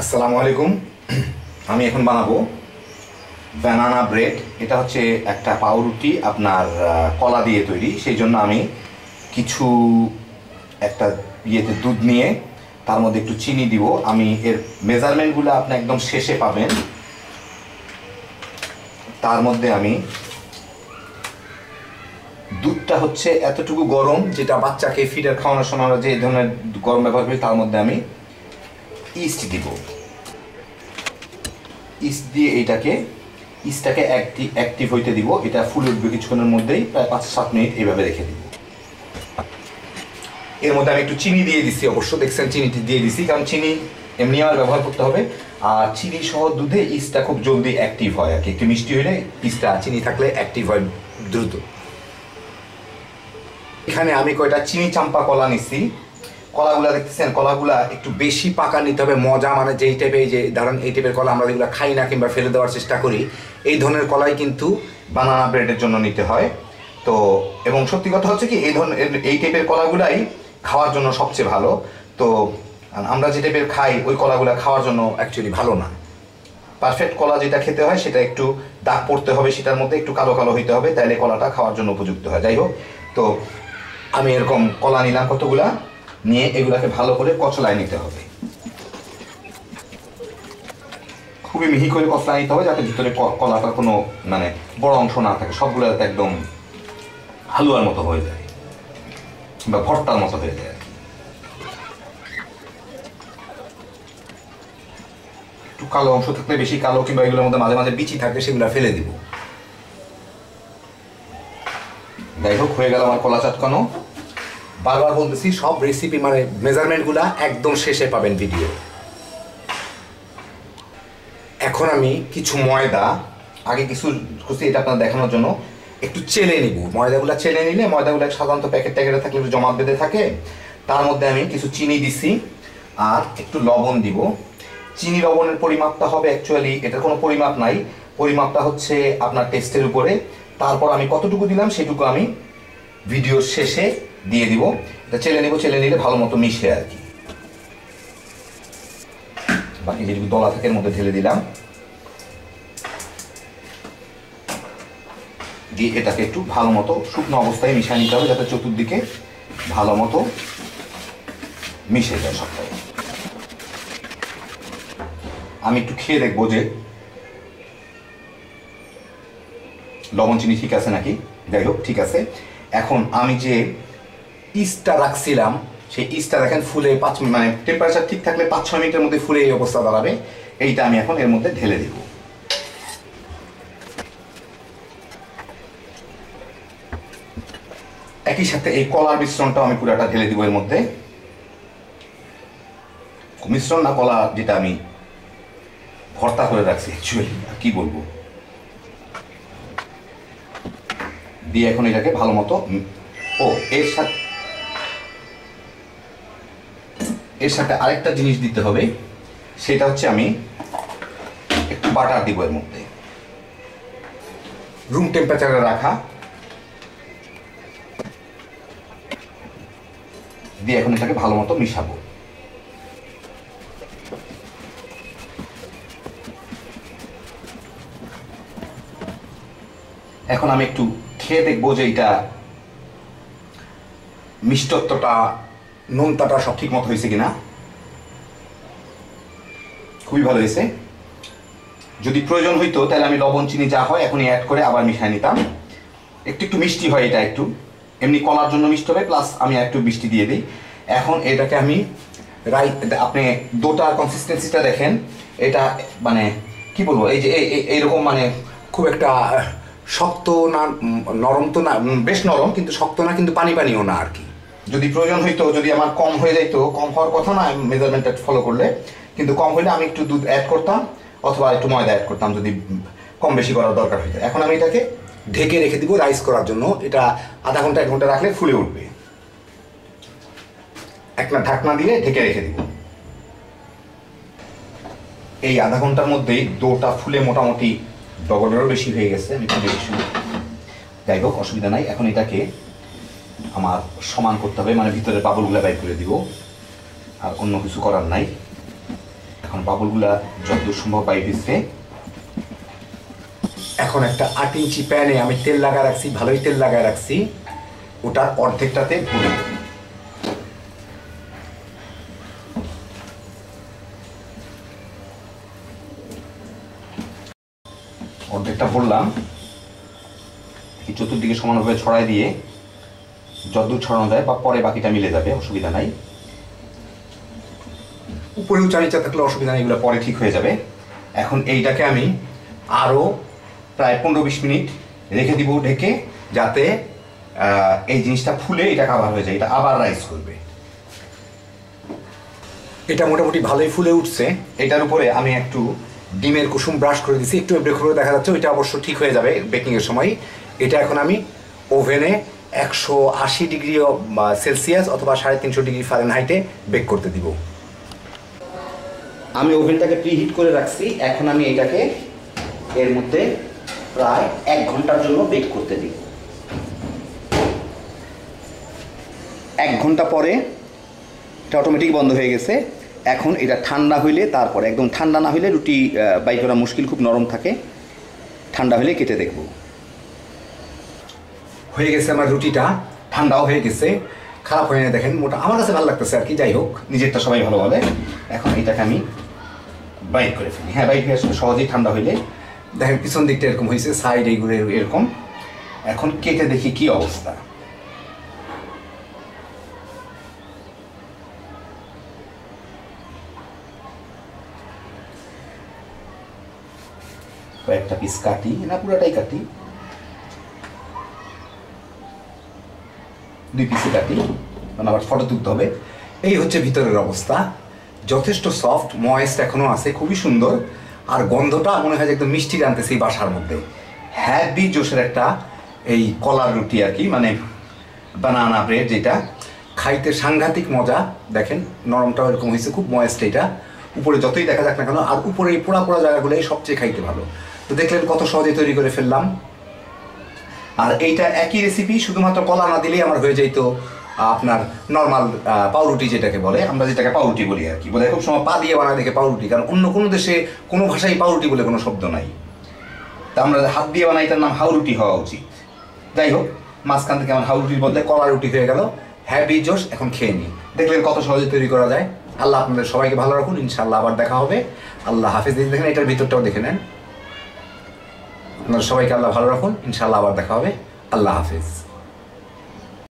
আসসালামু আলাইকুম। আমি এখন বানাবো ব্যানানা ব্রেড এটা হচ্ছে একটা পাউরুটি আপনার কলা দিয়ে তৈরি। সেই জন্য আমি কিছু একটা ইয়েতে দুধ নিয়ে তার মধ্যে একটু চিনি দিব। আমি এর মেজারমেন্টগুলো আপনি একদম শেষে পাবেন। তার মধ্যে আমি দুধটা হচ্ছে এতটুকু গরম, যেটা বাচ্চাকে ফিডার খাওয়ানোর সময় আমরা যে ধরনের গরম ব্যবহার করি, তার মধ্যে আমি ইস্ট দিব। ইস্ট দিয়ে এইটাকে ইস্টটাকে অ্যাক্টিভ হইতে দিব। এটা ফুল উঠবে কিছুক্ষণের মধ্যেই, প্রায় পাঁচ সাত মিনিট এইভাবে রেখে দিব। এর মধ্যে আমি একটু চিনি দিয়ে দিছি অবশ্য, দেখছেন চিনিটি দিয়ে দিছি, কারণ চিনি এমনি আমার ব্যবহার করতে হবে। আর চিনি সহ দুধে ইস্টটা খুব জলদি অ্যাক্টিভ হয় আর কি। একটু মিষ্টি হলে ইস্টটা, চিনি থাকলে অ্যাক্টিভ হয় দ্রুত। এখানে আমি কয়টা চিনি চাম্পা কলা নিচ্ছি কলাগুলা দেখতেছেন? কলাগুলা একটু বেশি পাকা নিতে হবে, মজা মানে যেই টাইপের যে ধরেন এই টাইপের কলা আমরা যেগুলো খাই না কিংবা ফেলে দেওয়ার চেষ্টা করি, এই ধরনের কলাই কিন্তু বানানা ব্রেডের জন্য নিতে হয়। তো, এবং সত্যি কথা হচ্ছে কি, এই ধরনের, এই টাইপের কলাগুলাই খাওয়ার জন্য সবচেয়ে ভালো। তো, আমরা যে টাইপের খাই, ওই কলাগুলা খাওয়ার জন্য অ্যাকচুয়ালি ভালো না। পারফেক্ট কলা যেটা খেতে হয়, সেটা একটু দাগ পড়তে হবে, সেটার মধ্যে একটু কালো কালো হইতে হবে তাহলে কলাটা খাওয়ার জন্য উপযুক্ত হয়। যাই হোক, তো, আমি এরকম কলা নিলাম কতগুলা? নিয়ে এগুলাকে ভালো করে কচলায় নিতে হবে। খুবই মিহি করে কচলা নিতে হবে যাতে ভিতরে কলাটার কোনো মানে বড় অংশ না থাকে। সবগুলো যাতে একদম হালুয়ার মতো হয়ে যায়। বা ভর্তার মতো হয়ে যায় একটু কালো অংশ থাকলে, বেশি কালো কিংবা এগুলোর মধ্যে মাঝে মাঝে বিচি থাকলে সেগুলো ফেলে দিব। যাই হোক, হয়ে গেল আমার কলা চটকানো। বারবার বলতেছি, সব রেসিপি মানে মেজারমেন্টগুলা একদম শেষে পাবেন ভিডিও এখন আমি কিছু ময়দা, আগে কিছু খুশি এটা আপনার দেখানোর জন্য। একটু চেলে নিব। ময়দাগুলো চেলে নিলে ময়দাগুলো সাধারণত প্যাকেট ট্যাকেটে থাকলে একটু জমা বেঁধে থাকে। তার মধ্যে আমি কিছু চিনি দিছি আর একটু লবণ দিব। চিনি লবণের পরিমাপটা হবে অ্যাকচুয়ালি এটার কোনো পরিমাপ নাই। পরিমাপটা হচ্ছে আপনার টেস্টের উপরে। তারপর আমি কতটুকু দিলাম সেটুকু আমি ভিডিওর শেষে দিয়ে দিব। এটা চেলে নিব, চেলে নিলে ভালো মতো মিশে আর কি। বাকি যেটুকু দলা থাকে মধ্যে ঢেলে দিলাম। দিয়ে এটাকে একটু ভালো মতো শুকনো অবস্থায় মিশিয়ে নিতে হবে, যাতে চতুর্দিকে ভালো মতো মিশে যায় সবটাই। আমি একটু খেয়ে দেখব যে লবণ চিনি ঠিক আছে নাকি? যাই হোক, ঠিক আছে। এখন আমি যে ইস্টটা রাখছিলাম, সেই ইস্টটা দেখেন ফুলে পাঁচ মানে টেম্পারেচার ঠিক থাকলে পাঁচ, ছয় মিনিটের মধ্যে ফুলে এই অবস্থা দাঁড়াবে। এইটা আমি এখন এর মধ্যে ঢেলে দেব। একই সাথে এই কলার মিশ্রণটাও আমি পুরাটা ঢেলে দিব এর মধ্যে। মিশ্রণ না কলা যেটা আমি ভর্তা করে রাখছি অ্যাকচুয়ালি কি বলব? দিয়ে এখন এটাকে ভালো মতো ও, এর সাথে এর সাথে আরেকটা জিনিস দিতে হবে, সেটা হচ্ছে আমি একটু বাটার দিব এর মধ্যে। রুম টেম্পারেচারে রাখা। দিয়ে এখন এটাকে ভালো মতো মিশাবো। এখন আমি একটু খেয়ে দেখব যে এটা মিষ্টত্বটা নোনতাটা সব ঠিক মতো হয়েছে কিনা? খুবই ভালো হয়েছে। যদি প্রয়োজন হইতো, তাহলে আমি লবণ, চিনি যা হয় এখনই অ্যাড করে আবার মিশাই নিতাম। একটু একটু মিষ্টি হয় এটা একটু। এমনি কলার জন্য মিষ্টি হবে প্লাস আমি একটু মিষ্টি দিয়ে দিই। এখন এটাকে আমি রাই আপনি দোটার কনসিস্টেন্সিটা দেখেন। এটা মানে কি বলব? এই যে, এই- এই- এইরকম মানে খুব একটা শক্ত না নরম তো না বেশ নরম, কিন্তু শক্ত না, কিন্তু পানি পানিও না আর কি। যদি প্রয়োজন হইতো, যদি আমার কম হয়ে যাইতো, কম হওয়ার কথা না মেজারমেন্টটা ফলো করলে। কিন্তু কম হইলে আমি একটু দুধ অ্যাড করতাম, অথবা একটু ময়দা অ্যাড করতাম যদি কম বেশি করার দরকার হইতো। এখন আমি এটাকে ঢেকে রেখে দিব রাইস করার জন্য। এটা আধা ঘণ্টা, এক ঘণ্টা রাখলে ফুলে উঠবে। একটা ঢাকনা দিয়ে ঢেকে রেখে দিব। এই আধা ঘণ্টার মধ্যেই দোটা ফুলে মোটামুটি ডবলেরও বেশি হয়ে গেছে, আমি একটু বেশি। যাই হোক, অসুবিধা নাই। এখন এটাকে আমার সমান করতে হবে মানে ভিতরে বাবুলগুলো বাইর করে দিব। আর অন্য কিছু করার নাই। এখন বাবুলগুলা যতদূর সম্ভব বাইর দিচ্ছে। এখন একটা আট ইঞ্চি প্যানে আমি তেল লাগা রাখছি ভালোই তেল লাগা রাখছি। ওটার অর্ধেকটাতে ভুলি অর্ধেকটা ভরলাম। চতুর্দিকে সমানভাবে ছড়াই দিয়ে যতদূর ছড়ানো যায় বা পরে বাকিটা মিলে যাবে, অসুবিধা নাই। উপরে উঁচা নিচা থাকলে অসুবিধা নেই, এগুলো পরে ঠিক হয়ে যাবে। এখন এইটাকে আমি আরও প্রায় পনেরো বিশ মিনিট রেখে দিব ঢেকে, যাতে এই জিনিসটা ফুলে এটা কাভার হয়ে যায়, এটা আবার রাইস করবে। এটা মোটামুটি ভালোই ফুলে উঠছে। এটার উপরে আমি একটু ডিমের কুসুম ব্রাশ করে দিছি, একটু ব্রেক করে দেখা যাচ্ছে, ওইটা অবশ্য ঠিক হয়ে যাবে বেকিংয়ের সময়। এটা এখন আমি ওভেনে একশো আশি ডিগ্রি সেলসিয়াস অথবা সাড়ে তিনশো ডিগ্রি ফারেনহাইটে বেক করতে দিব। আমি ওভেনটাকে প্রি হিট করে রাখছি। এখন আমি এটাকে এর মধ্যে প্রায় এক ঘণ্টার জন্য বেক করতে দিই। এক ঘণ্টা পরে এটা অটোমেটিক বন্ধ হয়ে গেছে। এখন এটা ঠান্ডা হইলে তারপরে, একদম ঠান্ডা না হইলে রুটি বাই করা মুশকিল, খুব নরম থাকে। ঠান্ডা হলে কেটে দেখব। হয়ে গেছে আমার রুটিটা, ঠান্ডাও হয়ে গেছে, খারাপ হয়ে না দেখেন মোটা আমার কাছে ভালো লাগতেছে আর কি, যাই হোক, নিজেরটা সবাই ভালো বলে। এখন এটাকে আমি বাইট করে ফেলি। হ্যাঁ বাইট হয়ে সহজেই ঠান্ডা হইলে। দেখেন, পিছন দিকটা এরকম হয়েছে সাইড এইগুলো এরকম। এখন কেটে দেখি কি অবস্থা। কয়েকটা পিস কাটি, না পুরোটাই কাটি। দুই পিসে কাটি মানে আবার ফটো তুলতে হবে। এই হচ্ছে ভিতরের অবস্থা। যথেষ্ট সফট ময়েস্ট এখনও আছে, খুবই সুন্দর। আর গন্ধটা মনে হয় যে একদম মিষ্টি জানতেছে এই বাসার মধ্যে। হ্যাপি জোশের একটা এই কলার রুটি আর কি মানে বানানা ব্রেড যেটা। খাইতে সাংঘাতিক মজা, দেখেন, নরমটাও এরকম হয়েছে, খুব ময়েস্ট এটা। উপরে যতই দেখা যাক না কেন, আর উপরে এই পোড়া পোড়া জায়গাগুলোই সবচেয়ে খাইতে ভালো। তো দেখলেন কত সহজে তৈরি করে ফেললাম। আর এইটা একই রেসিপি শুধুমাত্র কলা না দিলেই আমার হয়ে যাইতো আপনার নর্মাল পাউরুটি যেটাকে বলে। আমরা যেটাকে পাউরুটি বলি আর কি। বলে খুব সময় পা দিয়ে বানায় দেখে পাউরুটি, কারণ অন্য কোনো দেশে কোনো ভাষায় পাউরুটি বলে কোনো শব্দ নাই। তা আমরা হাত দিয়ে বানাই, তার নাম হাউরুটি হওয়া উচিত। যাই হোক, মাঝখান থেকে আমার হাউরুটির বদলে কলা রুটি হয়ে গেল। হ্যাপি জোশ, এখন খেয়ে নিই দেখলেন কত সহজে তৈরি করা যায়। আল্লাহ আপনাদের সবাইকে ভালো রাখুন, ইনশাআল্লাহ আবার দেখা হবে। আল্লাহ হাফিজ, দেখেন এটার ভিতরটাও দেখে নেন। আপনাদের সবাইকে আল্লাহ ভালো রাখুন। ইনশাল্লাহ আবার দেখা হবে। আল্লাহ হাফিজ।